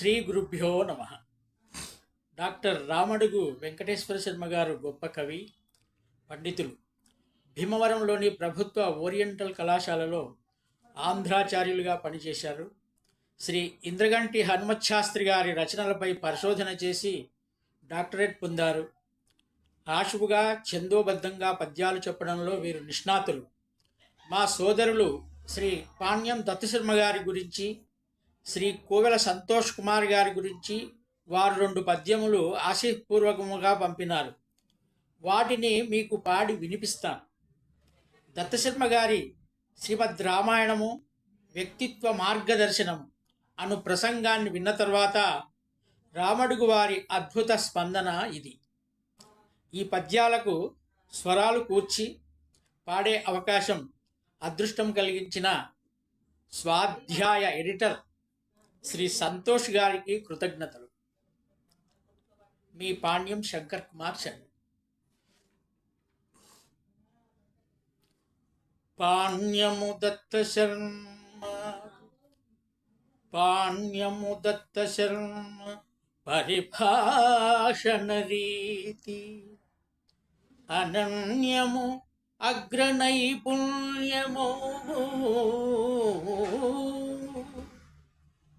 శ్రీ గురుభ్యో నమ. డాక్టర్ రామడుగు వెంకటేశ్వర శర్మ గారు గొప్ప కవి పండితులు. భీమవరంలోని ప్రభుత్వ ఓరియంటల్ కళాశాలలో ఆంధ్రాచార్యులుగా పనిచేశారు. శ్రీ ఇంద్రగంటి హనుమత్ శాస్త్రి గారి రచనలపై పరిశోధన చేసి డాక్టరేట్ పొందారు. ఆశువుగా ఛందోబద్ధంగా పద్యాలు చెప్పడంలో వీరు నిష్ణాతులు. మా సోదరులు శ్రీ పాణ్యం దత్తశర్మ గారి గురించి శ్రీ కోవెల సంతోష్ కుమార్ గారి గురించి వారు రెండు పద్యములు ఆశీర్పూర్వకముగా పంపినారు. వాటిని మీకు పాడి వినిపిస్తాను దత్తశర్మ గారి శ్రీమద్ రామాయణము వ్యక్తిత్వ మార్గదర్శనము అను ప్రసంగాన్ని విన్న తర్వాత రామడుగు వారి అద్భుత స్పందన ఇది. ఈ పద్యాలకు స్వరాలు కూర్చి పాడే అవకాశం అదృష్టం కలిగించిన స్వాధ్యాయ ఎడిటర్ శ్రీ సంతోష్ గారికి కృతజ్ఞతలు. మీ పాణ్యం శంకర్ కుమార్ శర్మ పాణ్యము దత్త శర్మ పాణ్యము దత్త శర్మ పరిభాషణ రీతి. అనన్యము అగ్రనైపుణ్యము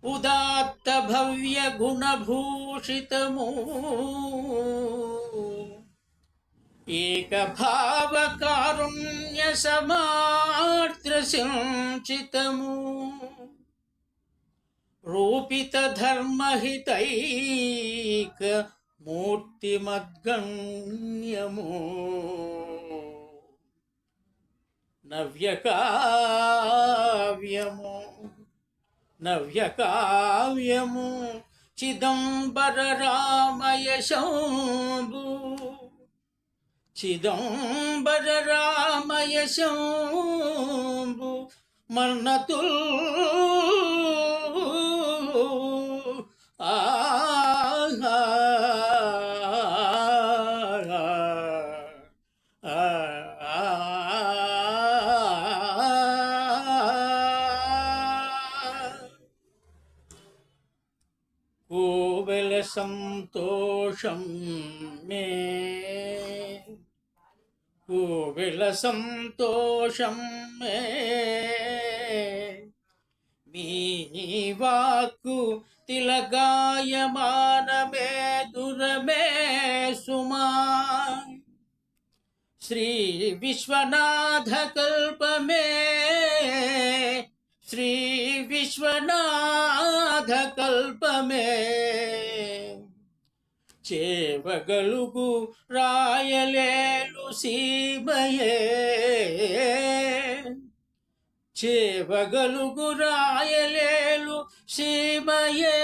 उदात्त भव्य गुण भूषित मो एक भाव कारुण्य समार्द्र सिंचितमु रूपित धर्म हितैक मूर्तिमद्गण्यमो नव्यकाव्यमो। నవ్యకావ్యము చిదంబర రామయ శంభు చిదంబర రామయ శంభు మన్నతుల్ కోవెల సంతోషం మే కోవెల సంతోషం మే మీ వాక్కు తిలగాయమానమే దురమే సుమా శ్రీ విశ్వనాథ కల్పమే శ్రీ విశ్వనాథ కల్పమే చేవగలుగు రాయలేలు సీమయే. చేవగలుగు రాయలేలు సీమయే.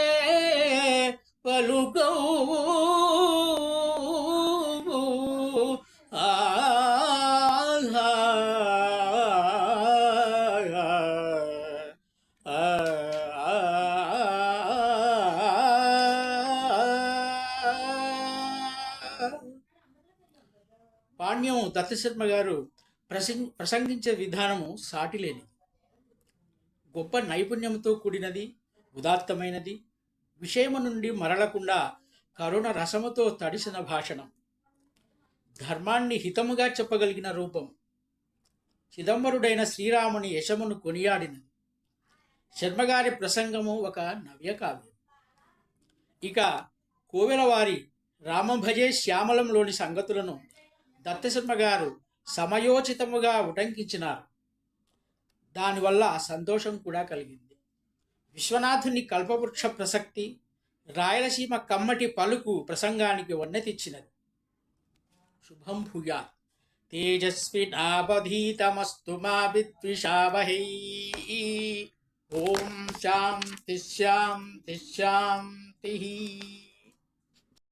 పలుకౌ పాణ్యం దత్తశర్మ గారు ప్రసంగ ప్రసంగించే విధానము సాటిలేని గొప్ప నైపుణ్యంతో కూడినది ఉదాత్తమైనది విషయము నుండి మరలకుండా కరుణ రసముతో తడిసిన భాషణం. ధర్మాన్ని హితముగా చెప్పగలిగిన రూపం. చిదంబరుడైన శ్రీరాముని యశమును కొనియాడినది. శర్మగారి ప్రసంగము ఒక నవ్యకావ్యం ఇక కోవెలవారి రామభజే శ్యామలంలోని సంగతులను దత్తశర్మ గారు సమయోచితముగా ఉటంకించినారు. దానివల్ల సంతోషం కూడా కలిగింది. విశ్వనాథుని కల్పవృక్ష ప్రసక్తి రాయలసీమ కమ్మటి పలుకు ప్రసంగానికి వన్నెతిచ్చినది. శుభం భూయా తేజస్వినావధీతమస్తు మా విద్విషావహై. ఓం శాంతి శాంతి శాంతి.